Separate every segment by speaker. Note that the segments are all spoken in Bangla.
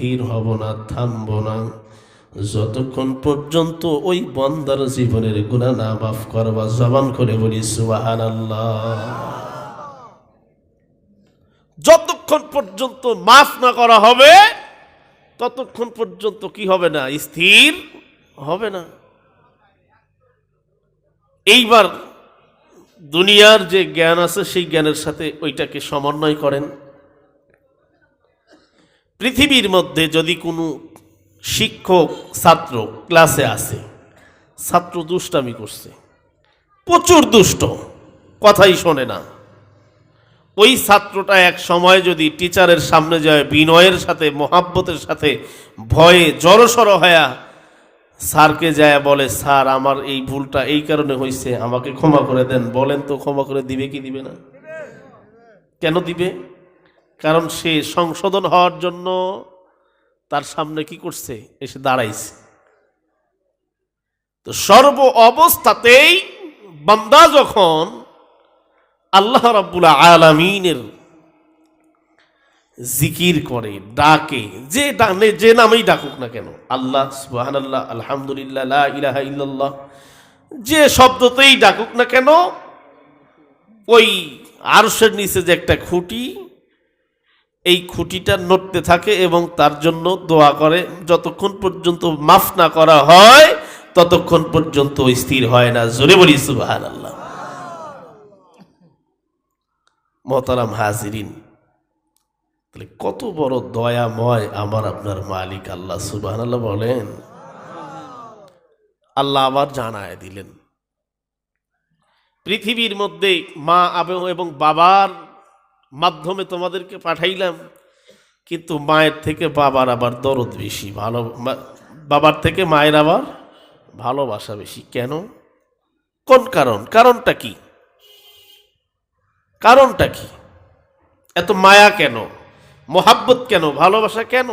Speaker 1: স্থির হব না, থামব না। যতক্ষণ পর্যন্ত ওই বন্দার জীবনের গুণা না মাফ করবা জবান করে বলি সুবাহান যতক্ষণ পর্যন্ত মাফ না করা হবে, ততক্ষণ পর্যন্ত কি হবে না? স্থির হবে না। এইবার দুনিয়ার যে জ্ঞান আছে, সেই জ্ঞানের সাথে ওইটাকে সমন্বয় করেন। পৃথিবীর মধ্যে যদি কোনো শিক্ষক, ছাত্র ক্লাসে আসে, ছাত্র দুষ্টামি করছে, প্রচুর দুষ্ট, কথাই শোনে না। ওই ছাত্রটা এক সময় যদি টিচারের সামনে যায়, বিনয়ের সাথে, মহাব্বতের সাথে, ভয়ে জড়সড় হয়া স্যারকে যায়, বলে, স্যার, আমার এই ভুলটা এই কারণে হয়েছে আমাকে ক্ষমা করে দেন। বলেন তো, ক্ষমা করে দিবে কি দিবে না? কেন দিবে? কারণ সে সংশোধন হওয়ার জন্য তার সামনে কি করছে? এসে দাঁড়াইছে। তো সর্ব অবস্থাতেই বান্দা যখন আল্লাহ রাব্বুল আলামিনের জিকির করে, ডাকে, যে ডানে, যে নামেই ডাকুক না কেন, আল্লাহ সুবাহান আল্লাহ আলহামদুলিল্লাহ ইলাহা ইল্লাল্লাহ, যে শব্দতেই ডাকুক না কেন, ওই আরশের নিচে যে একটা খুঁটি এই খুঁটিটা নড়তে থাকে এবং তার জন্য দোয়া করে। যতক্ষণ পর্যন্ত মাফ না করা হয়, ততক্ষণ পর্যন্ত স্থির হয় না। জোরে বলি সুবাহান আল্লাহ মহতারাম হাজিরিন, তাহলে কত বড় দয়াময় আমার আপনার মালিক আল্লাহ সুবাহ বলেন। আল্লাহ আবার জানায় দিলেন, পৃথিবীর মধ্যে মা এবং বাবার মাধ্যমে তোমাদেরকে পাঠাইলাম, কিন্তু মায়ের থেকে বাবার আবার দরদ বেশি, ভালো বাবার থেকে মায়ের আবার ভালোবাসা বেশি। কেন? কোন কারণ? কারণটা কি? কারণটা কি? এত মায়া কেন? মোহাব্বত কেন? ভালোবাসা কেন?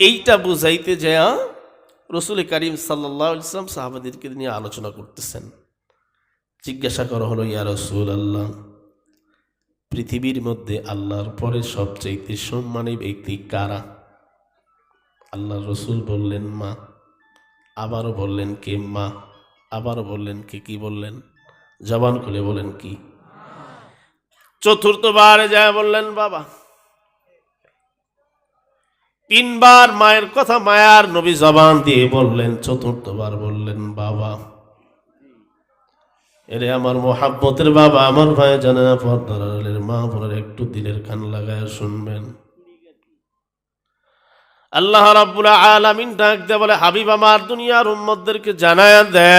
Speaker 1: এইটা বুঝাইতে যায় রসুল করিম সাল্লাহ ইসলাম সাহাবাদিরকে নিয়ে আলোচনা করতেছেন। জিজ্ঞাসা করা হলো, ইয়া রসুল আল্লাহ পৃথিবীর মধ্যে আল্লাহর পরে সবচাইতে সম্মানী ব্যক্তি কারা? আল্লাহ রসুল বললেন, মা। আবারও বললেন, কে মা? আবারও বললেন, কে কি? বললেন, জবান খুলে বলেন, কি? চতুর্থবারে যায় বললেন, বাবা, তিনবার মায়ের কথা মায়ার নবী জবান দিয়ে বললেন, চতুর্থবার বললেন, বাবা এরে আমার মোহাব্বতের বাবা, আমার ভাই জানে পর্দারের মা বোনের একটু দিলের কান লাগায় শুনবেন। আল্লাহ রাব্বুল আলামিন ডাক দে বলে, হাবিব আমার দুনিয়ার উম্মতদেরকে জানায় দেও।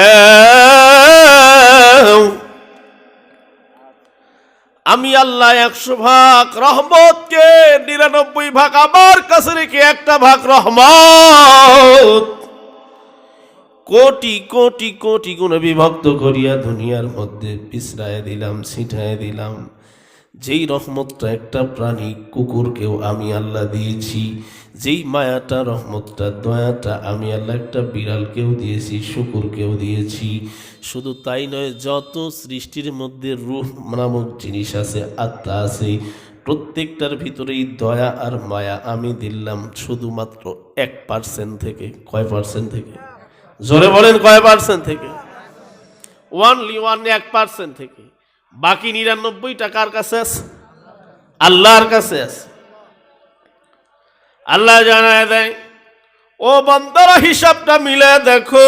Speaker 1: আমি আল্লাহ একশো ভাগ রহমতকে নিরানব্বই ভাগ আমার কাছে রেখে একটা ভাগ রহমত কোটি কোটি কোটি গুণে বিভক্ত করিয়া দুনিয়ার মধ্যে পিছড়ায় দিলাম, ছিটায় দিলাম। যেই রহমতটা একটা প্রাণী, কুকুরকেও আমি আল্লাহ দিয়েছি। যেই মায়াটা, রহমতটা, দয়াটা আমি আল্লাহ একটা বিড়ালকেও দিয়েছি, শুকুরকেও দিয়েছি। শুধু তাই নয়, যত সৃষ্টির মধ্যে রূহ নামক জিনিস আছে, আত্মা আছে, প্রত্যেকটার ভিতরেই দয়া আর মায়া আমি দিলাম শুধুমাত্র এক পার্সেন্ট থেকে, কয় পার্সেন্ট থেকে? জোরে বলেন কয় পার্সেন্ট থেকে? ওয়ানলি ওয়ান এক পার্সেন্ট থেকে। বাকি নিরানব্বই টাকার কাছে আছে? আল্লাহর কাছে আছে। আল্লাহ জানায় দেয়, ও বন্দরা, হিসাবটা মিলে দেখো।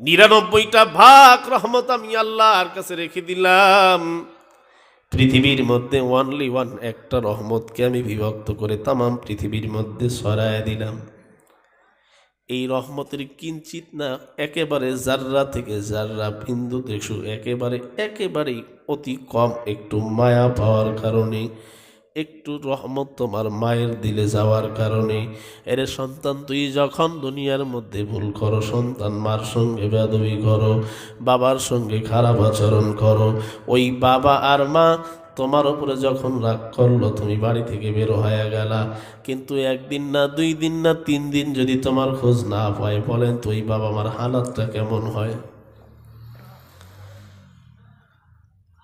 Speaker 1: নিরানব্বইটা ভাগ রহমত আমি আল্লাহর কাছে রেখে দিলাম। পৃথিবীর মধ্যে ওয়ানলি ওয়ান একটা রহমতকে আমি বিভক্ত করে তামাম পৃথিবীর মধ্যে সরায় দিলাম। এই রহমতের কিঞ্চিত না, একেবারে জাররা থেকে জাররা বিন্দু দেখু একেবারে, একেবারেই অতি কম একটু মায়া পাওয়ার কারণে, একটু রহমত তোমার মায়ের দিলে যাওয়ার কারণে। এর সন্তান, তুই যখন দুনিয়ার মধ্যে ভুল করো, সন্তান, মার সঙ্গে বেদবি করো, বাবার সঙ্গে খারাপ আচরণ করো, ওই বাবা আর মা তোমার উপরে যখন রাগ করল, তুমি বাড়ি থেকে বের হয়ে গেলা। কিন্তু একদিন না, দুই দিন না, তিন দিন যদি তোমার খোঁজ না পায়, বলেন তো ওই বাবা মার হালাতটা কেমন হয়?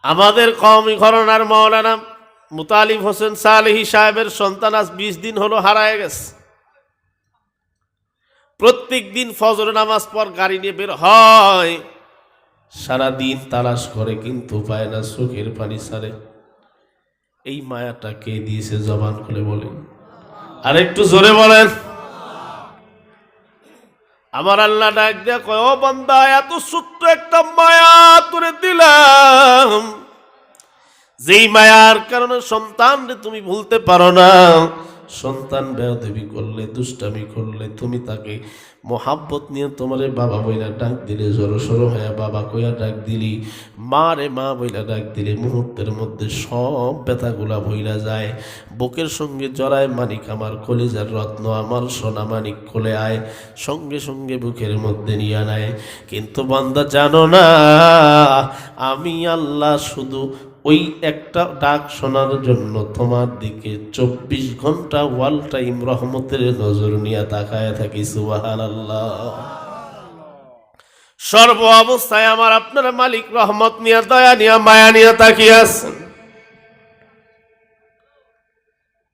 Speaker 1: আমাদের কওমি ঘরনার মৌলানা মুতালিব হোসেন সালেহি সাহেবের সন্তান আজ বিশ দিন হলো হারায় গেছে। প্রত্যেক দিন ফজর নামাজ পর গাড়ি নিয়ে বের হয় সারা দিন তালাশ করে, কিন্তু পায় না, চোখের পানি সারে। এই মায়াটা কে দিয়েছে জবান খুলে বলেন। আর একটু জোরে বলেন। আমার আল্লাহ ডাক কয়, ও বান্দা, এত ছোট্ট একটা মায়া তোরে দিলাম। যেই মায়ার কারণে সন্তান তুমি ভুলতে পারো না। সন্তান বেয়াদবি করলে, দুষ্টামি করলে তুমি তাকে মোহাব্বত নিয়ে তোমারে বাবা বইলা ডাক দিলে জড়ো সড়ো হয়ে বাবা কইয়া ডাক দিলি। মা রে মা বইলা ডাক দিলে, মুহূর্তের মধ্যে সব ব্যথাগুলা বইলা যায়। বুকের সঙ্গে জড়ায় মানিক আমার কলিজার রত্ন, আমার সোনা মানিক কোলে আয়, সঙ্গে সঙ্গে বুকের মধ্যে নিয়ে নেয়। কিন্তু বান্দা জানো না, আমি আল্লাহ শুধু ওই একটা ডাক শোনার জন্য তোমার দিকে চব্বিশ ঘণ্টা ওয়াল টাইম রহমতের নজর নিয়ে তাকায় থাকি সুবাহান আল্লাহ সর্ব অবস্থায় আমার আপনার মালিক রহমত নিয়ে, দয়া নিয়ে, মায়া নিয়ে তাকিয়ে আছেন।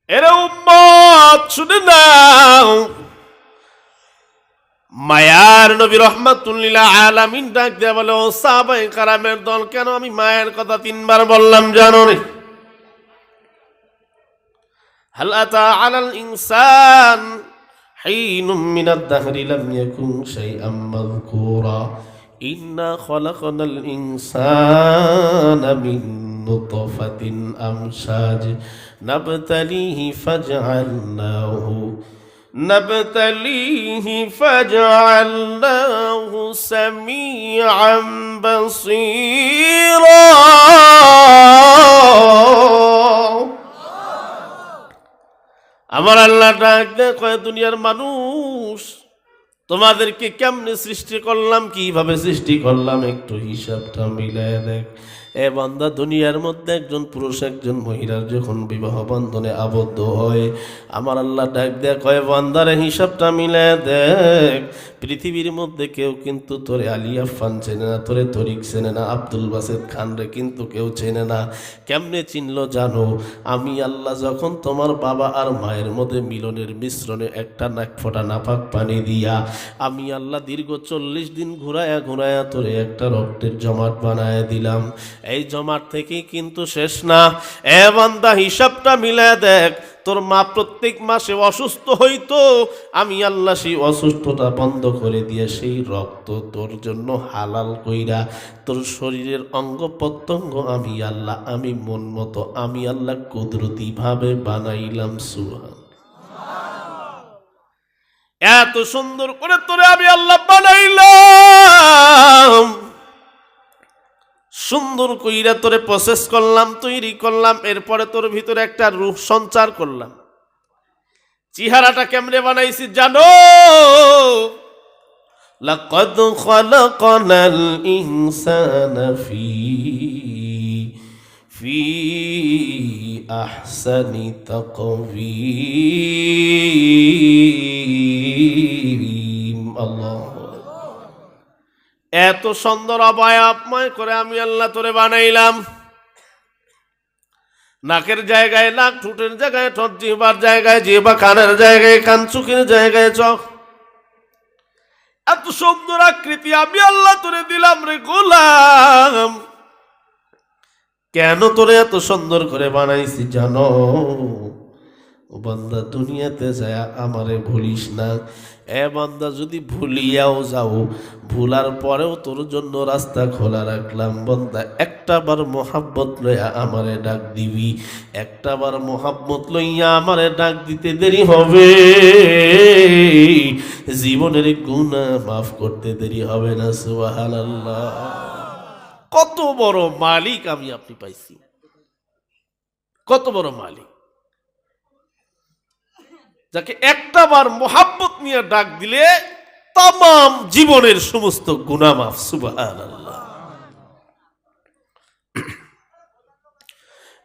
Speaker 1: এরে উম্মত, শুনে নাও। মায়ার নবী রহমাতুল্লিল্লাহ আলামিন ডাক দেয়া বলে ও সাহাবায়ে কারামের দল কেন আমি মায়ের কথা তিনবার বললাম জানো রে هل أتى على الإنسان حين من الدهر لم يكن شيئا مذكورا إنا خلقنا الإنسان من نطفة أمشاج نبتليه فجعلناه نبتليه فجعلناه سميعا بصيرا আমার আল্লাহ ডাক দেয় কয় দুনিয়ার মানুষ তোমাদেরকে কেমনে সৃষ্টি করলাম কিভাবে সৃষ্টি করলাম একটু হিসাবটা মিলায় দেখ এ বান্দা দুনিয়ার মধ্যে একজন পুরুষ, একজন মহিলার যখন বিবাহ বন্ধনে আবদ্ধ হয়, আমার আল্লাহ ডাক দেয় কয়, বান্দারে, হিসাবটা মিলে দেখ। পৃথিবীর মধ্যে কেউ কিন্তু তোরে আলিয়া ফান চেনে না, তোরে তরিক চেনে না, আব্দুল বাসেদ খান রে কিন্তু কেউ চেনে না। কেমনে চিনল জানো? আমি আল্লাহ যখন তোমার বাবা আর মায়ের মধ্যে মিলনের মিশ্রণে একটা নাক ফোটা নাপাক পানি দিয়া, আমি আল্লাহ দীর্ঘ চল্লিশ দিন ঘুরায়া ঘুরায়া তোরে একটা রক্তের জমাট বানায় দিলাম। এই জমাট থেকেই কিন্তু শেষ না। এ বান্দা, হিসাবটা মিলায় দেখ, তোর মা প্রত্যেক মাসে অসুস্থ হইতো, আমি আল্লাহ সেই অসুস্থতা বন্ধ করে দিয়ে সেই রক্ত তোর জন্য হালাল কইরা তোর শরীরের অঙ্গ প্রত্যঙ্গ আমি আল্লাহ, আমি মন মতো, আমি আল্লাহ কুদরতি ভাবে বানাইলাম সুহান এত সুন্দর করে তোরে আমি আল্লাহ বানাইলাম। সুন্দর কইরা তোরে প্রসেস করলাম তৈরি করলাম এরপরে তোর ভিতরে একটা রূপ সঞ্চার করলাম চেহারাটা কেমনে বানাইছি জানো لقد خلقنا الإنسان في في أحسن تقويم এত সুন্দর অবয়বময় করে আমি আল্লাহ তোরে বানাইলাম। নাকের জায়গায় নাক, ঠুটের জায়গায় ঠোঁট, জিহবার জায়গায় জিহবা, কানের জায়গায় কান, চুকের জায়গায় চোখ। এত সুন্দর আকৃতি আমি আল্লাহ তোরে দিলাম রে গোলাম। কেন তোরে এত সুন্দর করে বানাইছি জানো? ও বান্দা, দুনিয়াতে যায় আমারে ভুলিস না। এ বান্দা, যদি ভুলিয়াও যাও, ভুলার পরেও তোর জন্য রাস্তা খোলা রাখলাম। বান্দা, একটা বার মোহাব্বত লইয়া আমারে ডাক দিবি। একটা বার মোহাব্বত লইয়া আমারে ডাক দিতে দেরি হবে। জীবনের গুণা মাফ করতে দেরি হবে না সুবাহান কত বড় মালিক আমি আপনি পাইছি। কত বড় মালিক। যাকে একটা বার মোহাব্বত নিয়ে ডাক দিলে তাম জীবনের সমস্ত গুনামাফ আল্লাহ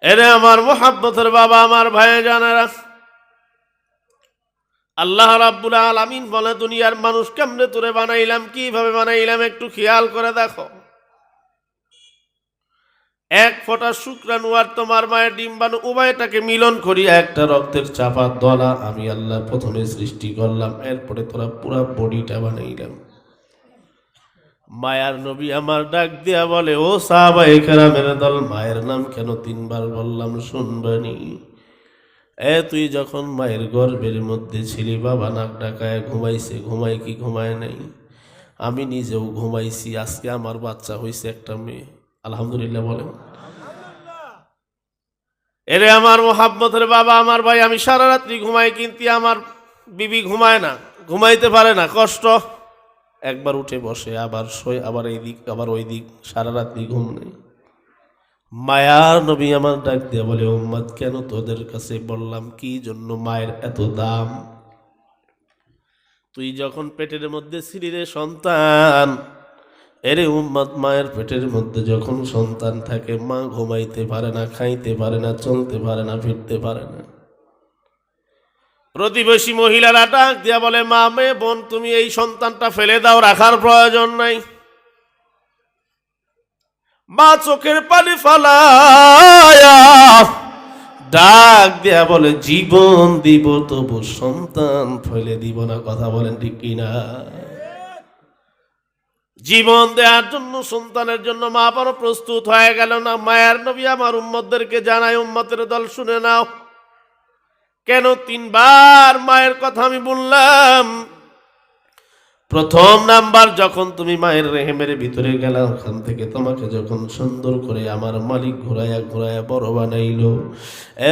Speaker 1: এরে আমার মোহাব্বতের বাবা, আমার ভাই জানারা আল্লাহ রাব্বুল আলামিন বলে, দুনিয়ার মানুষ কেমনে তোরে বানাইলাম, কীভাবে বানাইলাম, একটু খেয়াল করে দেখো। এক ফোঁটা শুক্রাণু আর তোমার মায়ের ডিম্বাণু, উভয়টাকে মিলন করি একটা রক্তের চাপা দলা আমি আল্লাহ প্রথমে সৃষ্টি করলাম, এরপরে তোরা পুরা বডিটা বানাইলাম। মায়ার নবী আমার ডাক দিয়া বলে, ও সাহাবা একরামের দল, মায়ের নাম কেন তিনবার বললাম শুনবানি? এ তুই যখন মায়ের গর্ভের মধ্যে ছিলি, বাবা নাক ডাকায় ঘুমাইছে ঘুমাই কি, ঘুমায় নাই? আমি নিজেও ঘুমাইছি, আজকে আমার বাচ্চা হয়েছে একটা মেয়ে। আলহামদুলিল্লাহ বলেন। এরে আমার মোহাব্বতের বাবা, আমার ভাই, আমি সারা রাত্রি ঘুমাই কিন্তু আমার বিবি ঘুমায় না, ঘুমাইতে পারে না, কষ্ট। একবার উঠে বসে, আবার শোয়, আবার এই দিক, আবার ওই দিক, সারা রাত্রি ঘুম নেই। মায়ার নবী আমার ডাক দিয়ে বলে উম্মাদ কেন তোদের কাছে বললাম কি জন্য মায়ের এত দাম? তুই যখন পেটের মধ্যে রে সন্তান এরে উম্মাদ মায়ের পেটের মধ্যে যখন সন্তান থাকে, মা ঘুমাইতে পারে না, খাইতে পারে না, চলতে পারে না, ফিরতে পারে না। প্রতিবেশী মহিলারা ডাক দিয়া বলে, মা, মেয়ে, বোন, তুমি এই সন্তানটা ফেলে দাও, রাখার প্রয়োজন নাই। মা চোখের পানি ফালায়া ডাক দেয়া বলে, জীবন দিব, তবু সন্তান ফেলে দিব না। কথা বলেন ঠিক কিনা? জীবন দেওয়ার জন্য, সন্তানের জন্য মা বাপ প্রস্তুত হয়ে গেল না? মায়ের নবী আমার উম্মতদেরকে জানায়, উম্মতের দল শুনে নাও। কেন তিনবার মায়ের কথা আমি বললাম? প্রথম নাম্বার যখন তুমি মায়ের রেহেমের ভিতরে গেলা, ওখান থেকে তোমাকে যখন সুন্দর করে আমার মালিক ঘুরাইয়া ঘুরাইয়া বড় বানাইলো,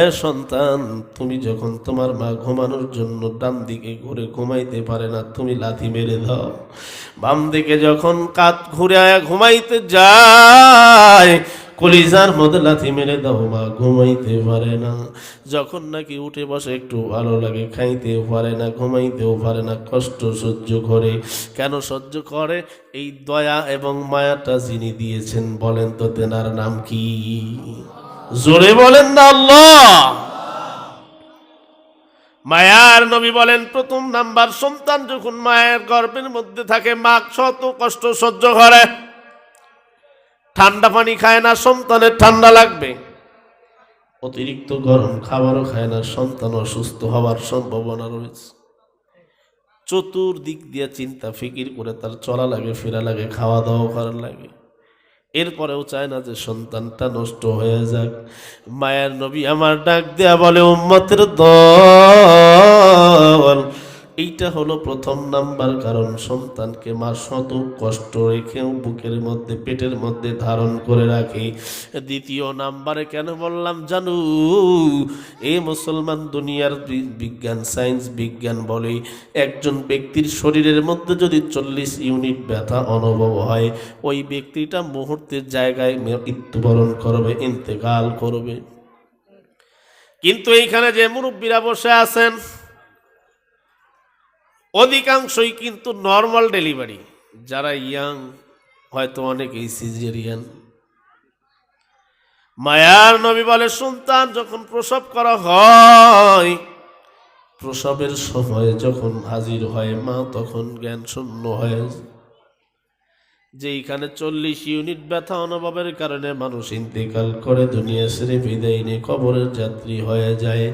Speaker 1: এ সন্তান, তুমি যখন তোমার মা ঘুমানোর জন্য ডান দিকে ঘুরে ঘুমাইতে পারে না, তুমি লাথি মেরে দাও। বাম দিকে যখন কাত ঘুরাইয়া ঘুমাইতে যায় কলিজার মধ্যে লাথি মেরে দাও মা, ঘুমাইতে পারে না। যখন নাকি উঠে বসে একটু ভালো লাগে, খাইতেও পারে না, ঘুমাইতেও পারে না, কষ্ট সহ্য করে। কেন সহ্য করে? এই দয়া এবং মায়াটা যিনি দিয়েছেন, বলেন তো তেনার নাম কি? জোরে বলেন না আল্লাহ। মায়ার নবী বলেন, প্রথম নাম্বার সন্তান যখন মায়ের গর্ভের মধ্যে থাকে, মা শত কষ্ট সহ্য করে। ঠান্ডা পানি খায় না, সন্তানের ঠান্ডা লাগবে। অতিরিক্ত গরম খাবারও খায় না, সন্তান অসুস্থ হওয়ার সম্ভাবনা রয়েছে। চতুর্দিক দিয়ে চিন্তা, ফিকির করে তার চলা লাগে, ফেরা লাগে খাওয়া দাওয়া করার লাগে। এরপরেও চায় না যে সন্তানটা নষ্ট হয়ে যাক। মায়ের নবী আমার ডাক দেয়া বলে, উম্মতের দল এইটা হলো প্রথম নাম্বার কারণ সন্তানকে মা শত কষ্ট রেখেও বুকের মধ্যে, পেটের মধ্যে ধারণ করে রাখে। দ্বিতীয় নাম্বারে কেন বললাম জানু? এ মুসলমান দুনিয়ার বিজ্ঞান, সায়েন্স বিজ্ঞান বলে, একজন ব্যক্তির শরীরের মধ্যে যদি চল্লিশ ইউনিট ব্যথা অনুভব হয়, ওই ব্যক্তিটা মুহূর্তের জায়গায় মৃত্যুবরণ করবে, ইন্তেকাল করবে। কিন্তু এইখানে যে মুরব্বীরা বসে আছেন অধিকাংশই কিন্তু নর্মাল ডেলিভারি যারা ইয়াং হয়তো অনেকেই সিজেরিয়ান মায়ার নবী বলে সন্তান যখন প্রসব করা হয়, প্রসবের সময় যখন হাজির হয় মা, তখন জ্ঞান শূন্য হয়ে যেইখানে চল্লিশ ইউনিট ব্যথা অনুভবের কারণে মানুষ ইন্তেকাল করে, দুনিয়া ছেড়ে বিদায় নিয়ে কবরের যাত্রী হয়ে যায়।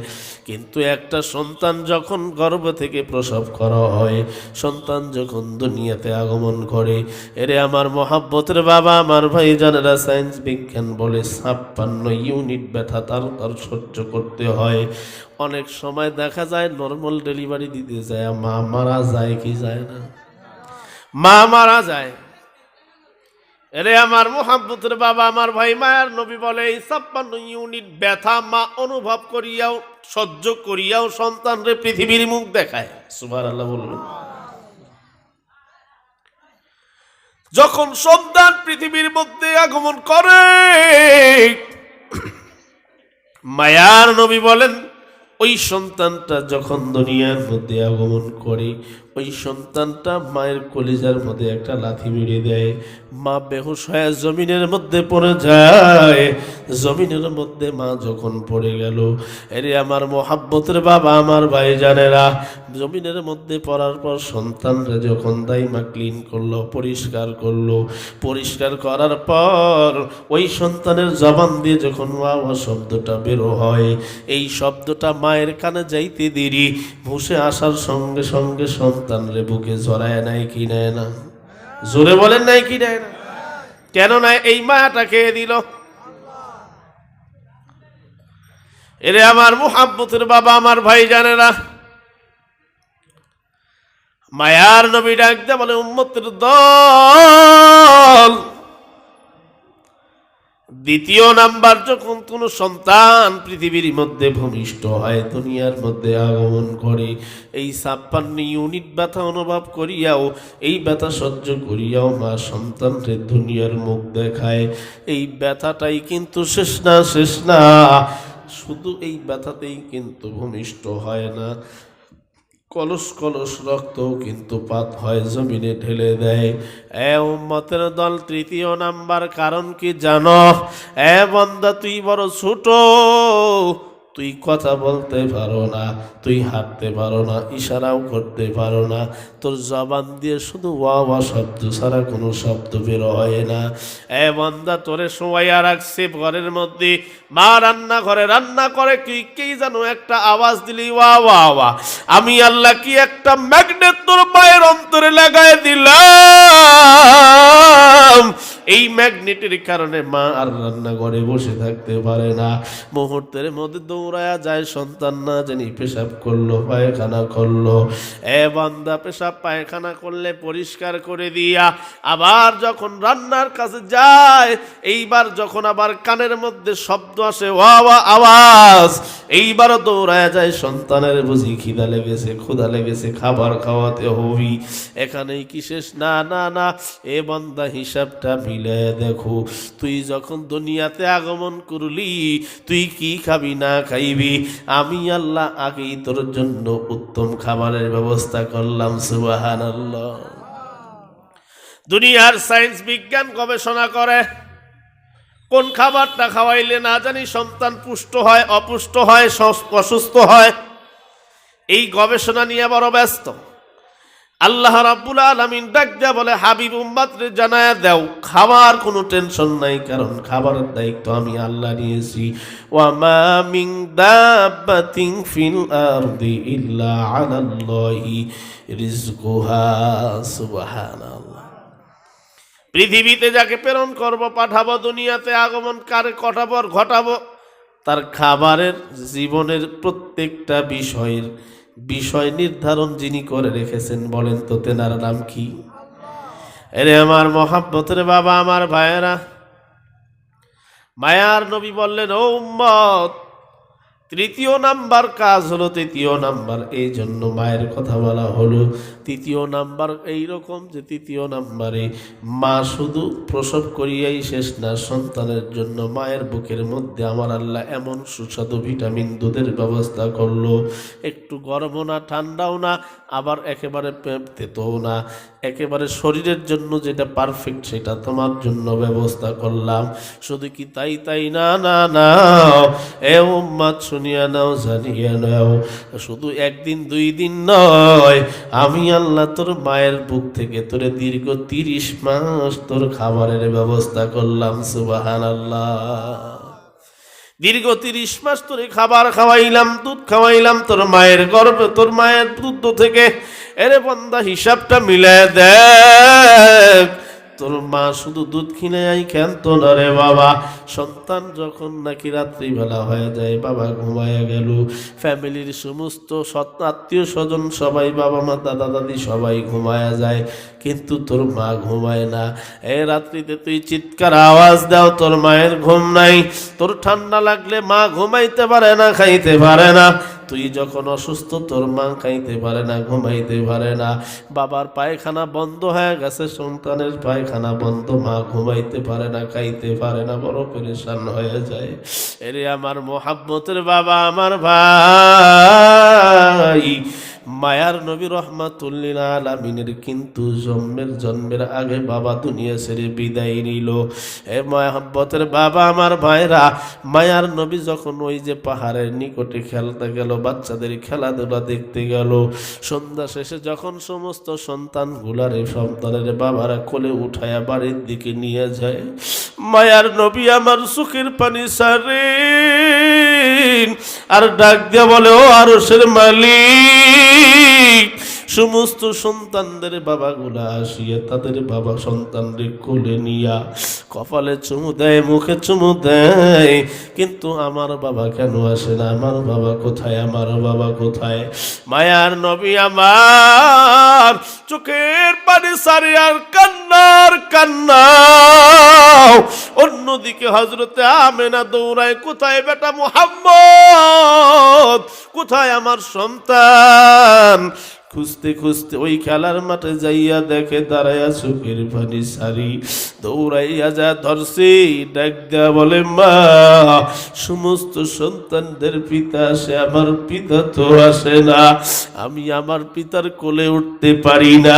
Speaker 1: কিন্তু একটা সন্তান যখন গর্ভ থেকে প্রসব করা হয়, সন্তান যখন দুনিয়াতে আগমন করে, এরে আমার মহাব্বতের বাবা, আমার ভাই জানেরা সায়েন্স বিজ্ঞান বলে ছাপ্পান্ন ইউনিট ব্যথা তার তার সহ্য করতে হয়। অনেক সময় দেখা যায়, নর্মাল ডেলিভারি দিতে যায়, মা মারা যায় কি যায় না? মা মারা যায়। এরে আমার মোহাম্মতের বাবা, আমার ভাই মায়ার নবী বলে, এই ছাপ্পান্ন ইউনিট ব্যথা মা অনুভব করিয়াও, সহ্য করিয়াও সন্তানরে পৃথিবীর মুখ দেখায়। সুবার আল্লাহ বলবেন যখন সন্তান পৃথিবীর মধ্যে আগমন করে, মায়ার নবী বলেন, ওই সন্তানটা যখন দুনিয়ার মধ্যে আগমন করে ওই সন্তানটা মায়ের কলিজার মধ্যে একটা লাথি মেরে দেয়। মা বেহুশ হয়ে জমিনের মধ্যে পড়ে যায়। জমিনের মধ্যে মা যখন পড়ে গেল, এরে আমার মোহাব্বতের বাবা, আমার ভাই জানেরা। জমিনের মধ্যে পড়ার পর সন্তানরা যখন তাই মা ক্লিন করল, পরিষ্কার করল, পরিষ্কার করার পর ওই সন্তানের জবান দিয়ে যখন ওয়া শব্দটা বেরো হয়, এই শব্দটা মায়ের কানে যাইতে দেরি। ভুসে আসার সঙ্গে সঙ্গে সন্তান রে বুকে জড়ায় নাই কি নেয় না? জোরে বলেন নাই কি নেয় না? কেন না এই মায়াটা খেয়ে দিল? এরে আমার মুহাব্বতের বাবা, আমার ভাই জানে না মায়ার নবী ডাকতে বলে উম্মতের দল। দ্বিতীয় নাম্বার, যখন কোন সন্তান পৃথিবীর মধ্যে ভূমিষ্ঠ হয়, দুনিয়ার মধ্যে আগমন করে, এই ছাপ্পান্ন ইউনিট ব্যথা অনুভব করিয়াও, এই ব্যথা সহ্য করিয়াও মা সন্তানকে দুনিয়ার মুখ দেখায়। এই ব্যথাটাই কিন্তু শেষ না শেষ না। শুধু এই ব্যথাতেই কিন্তু ভূমিষ্ঠ হয় না। কলস কলস রক্ত কিন্তু পাত হয় জমিনে ঢেলে দেয়। এ উম্মতের দল তৃতীয় নাম্বার কারণ কি জানো? এ বন্দা তুই বড় ছোট। তুই কথা বলতে পারো না, তুই হাঁটতে পারো না, ইশারাও করতে পারো না, তোর জবান দিয়ে শুধু ওয়া ওয়া শব্দ ছাড়া কোনো শব্দ বের হয় না। এ বন্দা, তোরে শোয়াইয়া রাখছে ঘরের মধ্যে। মা রান্না ঘরে রান্না করে কি কি জানো একটা আওয়াজ দিলি, ওয়া ওয়া ওয়া। আমি আল্লাহ কি একটা ম্যাগনেট তোর পায়ের অন্তরে লাগাই দিলাম। এই ম্যাগনেটের কারণে মা আর রান্নাঘরে বসে থাকতে পারে না। মুহূর্তের মধ্যে দৌড়ায়া যায় সন্তান না জানি পেশাব করল, পায়খানা করল। এ বান্দা পেশাব পায়খানা করলে পরিষ্কার করে দিয়া আবার যখন রান্নার কাছে যায়, এইবার যখন আবার কানের মধ্যে শব্দ আসে, ওয়া ওয়া, আওয়াজ, এইবারও দৌড়ায় যায় সন্তানের বুঝি খিদা লেগেছে, ক্ষুধা লেগেছে, খাবার খাওয়াতে হবি। এখানেই কি শেষ? না না না। এ বান্দা হিসাবটা দেখো, তুই যখন দুনিয়াতে আগমন করলি, তুই কি খাবি না খাইবি? আমি আল্লাহ আগেই তোর জন্য উত্তম খাবারের ব্যবস্থা করলাম সুবাহান দুনিয়ার সায়েন্স বিজ্ঞান গবেষণা করে, কোন খাবারটা খাওয়াইলে না জানি সন্তান পুষ্ট হয়, অপুষ্ট হয় অসুস্থ হয়। এই গবেষণা নিয়ে বড় ব্যস্ত। আল্লাহ রাব্বুল আলামিন ডাক দেয়া বলে, হাবিব উম্মাতরে জানায়া দাও, খাবার কোনো টেনশন নাই, কারণ খাবারের দায়িত্ব আমি আল্লাহ নিয়েছি। ওয়া মা ফিল আরদি ইল্লা আলাল্লাহি পৃথিবীতে যাকে প্রেরণ করব, পাঠাবো, দুনিয়াতে আগমন কারে ঘটাবো ঘটাবো, তার খাবারের, জীবনের প্রত্যেকটা বিষয়ের বিষয় নির্ধারণ যিনি করে রেখেছেন, বলেন তো তেনার নাম কি? এরে আমার মহাব্বতের বাবা, আমার ভাইয়েরা। মায়ার নবী বললেন, ও উম্মত তৃতীয় নাম্বার কাজ হলো তৃতীয় নাম্বার। এই জন্য মায়ের কথা বলা হলো, তৃতীয় নাম্বার এই রকম যে তৃতীয় নাম্বারে মা শুধু প্রসব করিয়াই শেষ না, সন্তানের জন্য মায়ের বুকের মধ্যে আমার আল্লাহ এমন সুস্বাদু ভিটামিন দুধের ব্যবস্থা করল। একটু গরমও না, ঠান্ডাও না, আবার একেবারে তেতোও না। একেবারে শরীরের জন্য যেটা পারফেক্ট সেটা তোমার জন্য ব্যবস্থা করলাম। শুধু কি তাই তাই না না না, এ শুনিয়া নাও, জানিয়া নাও। শুধু একদিন, দুই দিন নয়, আমি আল্লাহ তোর মায়ের বুক থেকে তোরে দীর্ঘ তিরিশ মাস তোর খাবারের ব্যবস্থা করলাম সুবাহান আল্লাহ দীর্ঘ তিরিশ মাস তোরে খাবার খাওয়াইলাম, দুধ খাওয়াইলাম, তোর মায়ের গর্ভে, তোর মায়ের দুধ থেকে এরে বন্দা, হিসাবটা মিলে দেখ। তোর মা শুধু দুধ কিনে আই খেনত না রে বাবা। সন্তান যখন নাকি রাত্রিবেলা হয়ে যায়, বাবা ঘুমায় গেল। ফ্যামিলির সমস্ত আত্মীয় স্বজন সবাই, বাবা মা, দাদা দাদি সবাই ঘুমায় যায়। কিন্তু তোর মা ঘুমায় না। এ রাত্রিতে তুই চিৎকার আওয়াজ দাও, তোর মায়ের ঘুম নাই। তোর ঠান্ডা লাগলে মা ঘুমাইতে পারে না, খাইতে পারে না। তুই যখন অসুস্থ, তোর মা খাইতে পারে না, ঘুমাইতে পারে না। বাবার পায়খানা বন্ধ হয়ে গেছে, সন্তানের পায়খানা বন্ধ, মা ঘুমাইতে পারে না, খাইতে পারে না, বড় পরেশান হয়ে যায়। এরে আমার মোহাব্বতের বাবা, আমার ভাই। মায়ার নবী রহমাতুল্লিল আলামিনের কিন্তু জন্মের জন্মের আগে বাবা দুনিয়া ছেড়ে বিদায় নিল। এ মহাব্বতের বাবা, আমার ভাইরা, মায়ার নবী যখন ওই যে পাহাড়ের নিকটে খেলতে গেল, বাচ্চাদের খেলাধুলা দেখতে গেল, সন্ধ্যা শেষে যখন সমস্ত সন্তান গুলারে সন্তানের বাবারা কোলে উঠায়া বাড়ির দিকে নিয়ে যায়, মায়ার নবী আমার সুখের পানি সারে আর ডাক দিয়া বলে, ও আরসের মালিক সমস্ত সন্তানদের বাবাগুলা আসিয়া তাদের বাবা সন্তানদের কোলে নিয়া কপালে চুমু দেয়, মুখে চুমু দেয়। কিন্তু আমার বাবা কেন আসে না? আমার বাবা কোথায়? আমার বাবা কোথায়? মায়ার নবী আমার, চোখের পানি সারি আর কান্নার কান্না অন্যদিকে হজরতে আমেনা দৌড়ায়, কোথায় বেটা মোহাম্মদ? কোথায় আমার সন্তান? খুঁজতে খুঁজতে ওই খেলার মাঠে যাইয়া দেখে দাঁড়াইয়া সুখের পানি সারি। দৌড়াইয়া যা ধরছে, ডাক দেয়া বলে, মা, সমস্ত সন্তানদের পিতা আসে, আমার পিতা তো আসে না। আমি আমার পিতার কোলে উঠতে পারি না।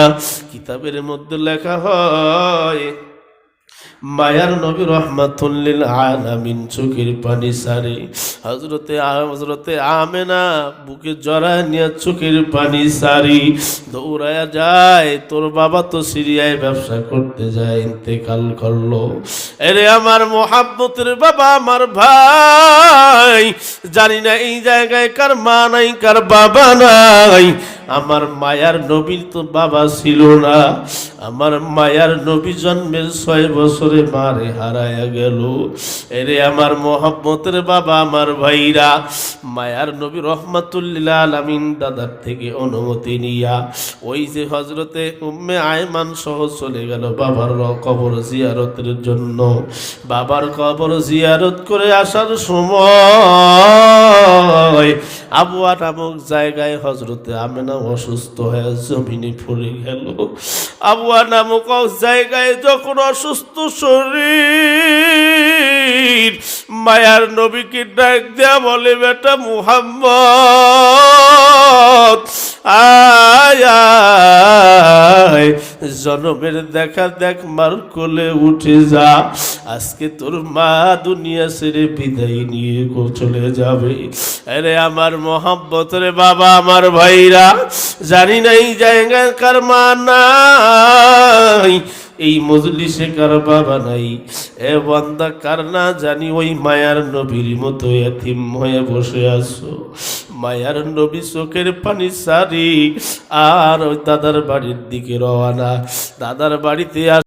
Speaker 1: কিতাবের মধ্যে লেখা হয় মায়ার নবী রহমাতুল্লিল আলামিন চোখের পানি সারে। হজরতে হজরতে আমেনা বুকে জড়ায় নিয়ে চোখের পানি সারি। দৌড়ায়া যায়, তোর বাবা তো সিরিয়ায় ব্যবসা করতে যায়, ইন্তেকাল করল। এরে আমার মোহাব্বতের বাবা, আমার ভাই, জানি না এই জায়গায় কার মা নাই, কার বাবা নাই। আমার মায়ার নবীর তো বাবা ছিল না। আমার মায়ার নবী জন্মের ছয় বছরে মারে হারায়া গেল। এরে আমার মোহাম্মতের বাবা, আমার ভাইরা, মায়ার নবী রহমাতুল্লিল আলামিন দাদার থেকে অনুমতি নিয়া ওই যে হজরতে উম্মে আয়মান সহ চলে গেল বাবার কবর জিয়ারতের জন্য। বাবার কবর জিয়ারত করে আসার সময় আবুয়া নামক জায়গায় হজরতে আমেনা অসুস্থ হয়ে জমিনে পড়ে গেল। আবুয়া নামক জায়গায় যখন অসুস্থ শরীর, মায়ার নবীকে ডাক দেয়া বলে, বেটা মুহাম্মদ আয়, জনমের দেখা দেখ, মার কোলে উঠে যা। আজকে তোর মা দুনিয়া ছেড়ে বিদায় নিয়ে চলে যাবে। আরে আমার মহাব্বত রে বাবা, আমার ভাইরা, জানি না এই জায়গায় কার মা নাই, এই মজলিসে কার বাবা নাই। এ বন্দা, কার না জানি ওই মায়ার নবীর মতো এতিম হয়ে বসে আছো। মায়ার নবী চোখের পানি সারি, আর ওই দাদার বাড়ির দিকে রওয়ানা দাদার বাড়িতে আস